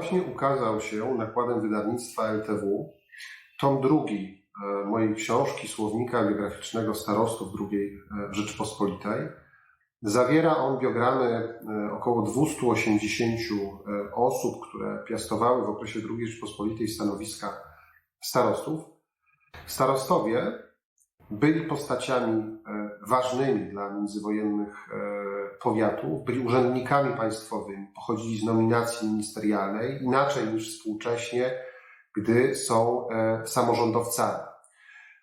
właśnie ukazał się nakładem wydawnictwa LTW tom drugi e, mojej książki Słownika Biograficznego Starostów II e, Rzeczypospolitej. Zawiera on biogramy e, około 280 e, osób, które piastowały w okresie II Rzeczypospolitej stanowiska starostów. Starostowie byli postaciami e, ważnymi dla międzywojennych e, powiatów, byli urzędnikami państwowymi, pochodzili z nominacji ministerialnej, inaczej niż współcześnie, gdy są e, samorządowcami.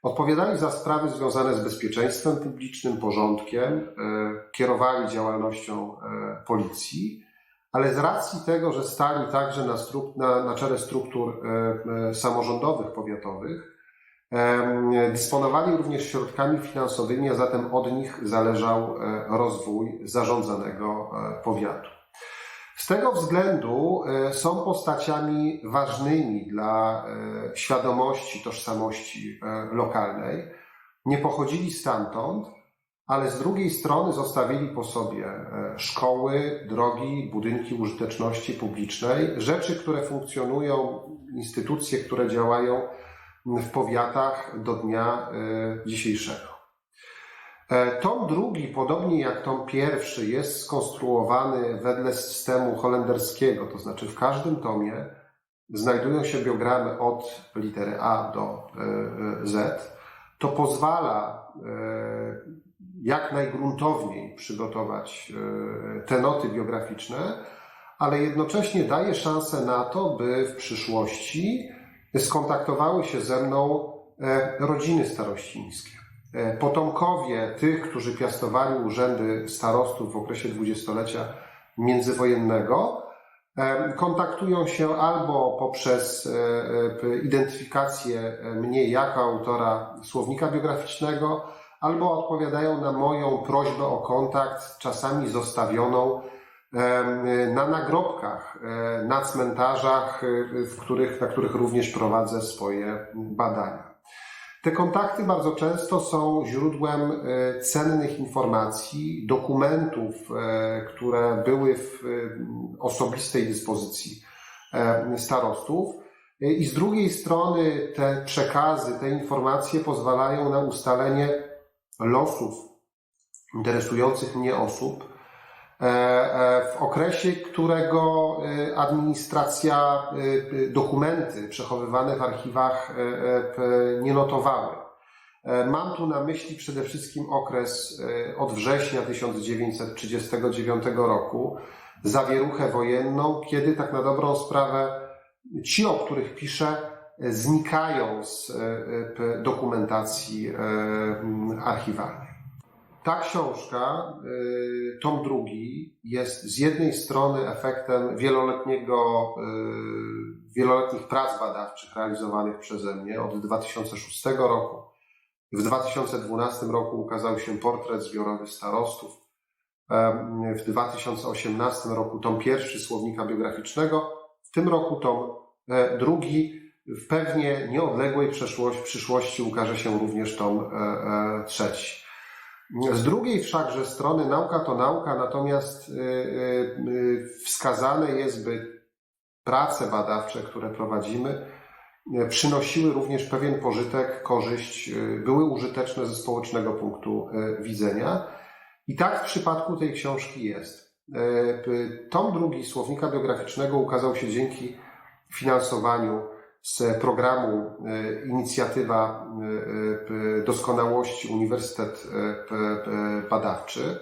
Odpowiadali za sprawy związane z bezpieczeństwem publicznym, porządkiem, kierowali działalnością policji, ale z racji tego, że stali także na, na, na czele struktur samorządowych, powiatowych, Dysponowali również środkami finansowymi, a zatem od nich zależał e, rozwój zarządzanego e, powiatu. Z tego względu e, są postaciami ważnymi dla świadomości, tożsamości lokalnej. Nie pochodzili stamtąd, ale z drugiej strony zostawili po sobie szkoły, drogi, budynki użyteczności publicznej, rzeczy, które funkcjonują, instytucje, które działają w powiatach do dnia e, dzisiejszego. E, tom drugi, podobnie jak tom pierwszy, jest skonstruowany wedle systemu holenderskiego, to znaczy w każdym tomie znajdują się biogramy od litery A do e, Z. To pozwala jak najgruntowniej przygotować te noty biograficzne, ale jednocześnie daje szansę na to, by w przyszłości skontaktowały się ze mną e, rodziny starościńskie. E, potomkowie tych, którzy piastowali urzędy starostów w okresie dwudziestolecia międzywojennego, e, kontaktują się albo poprzez identyfikację mnie jako autora słownika biograficznego, albo odpowiadają na moją prośbę o kontakt, czasami zostawioną na nagrobkach, e, na cmentarzach, e, w których, na których również prowadzę swoje badania. Te kontakty bardzo często są źródłem e, cennych informacji, dokumentów, które były w osobistej dyspozycji starostów. I z drugiej strony te przekazy, te informacje pozwalają na ustalenie losów interesujących mnie osób, w okresie, którego e, administracja dokumenty przechowywane w archiwach nie notowały. Mam tu na myśli przede wszystkim okres od września 1939 roku, zawieruchę wojenną, kiedy tak na dobrą sprawę ci, o których piszę, znikają z dokumentacji archiwalnej. Ta książka, y, tom drugi, jest z jednej strony efektem wieloletniego, y, wieloletnich prac badawczych realizowanych przeze mnie od 2006 roku. W 2012 roku ukazał się portret zbiorowy starostów. W 2018 roku tom pierwszy słownika biograficznego. W tym roku tom drugi. W pewnie nieodległej przyszłości ukaże się również tom trzeci. Z drugiej wszakże strony nauka to nauka, natomiast y, y, y, wskazane jest, by prace badawcze, które prowadzimy, przynosiły również pewien pożytek, korzyść, były użyteczne ze społecznego punktu widzenia. I tak w przypadku tej książki jest. Tom drugi słownika biograficznego ukazał się dzięki finansowaniu z programu e, Inicjatywa e, e, Doskonałości Uniwersytet Badawczy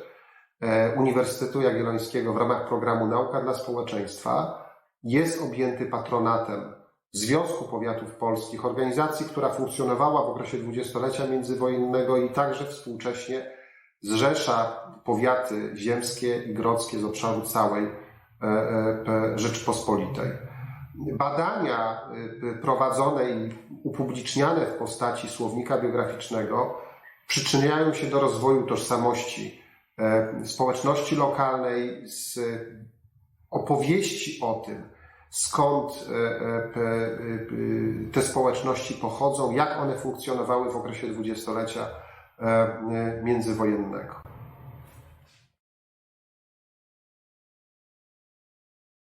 Uniwersytetu Jagiellońskiego w ramach programu Nauka dla Społeczeństwa jest objęty patronatem Związku Powiatów Polskich, organizacji, która funkcjonowała w okresie dwudziestolecia międzywojennego i także współcześnie zrzesza powiaty ziemskie i grodzkie z obszaru całej Rzeczypospolitej badania y, prowadzone i upubliczniane w postaci słownika biograficznego przyczyniają się do rozwoju tożsamości e, społeczności lokalnej, z opowieści o tym, skąd e, e, te społeczności pochodzą, jak one funkcjonowały w okresie dwudziestolecia międzywojennego.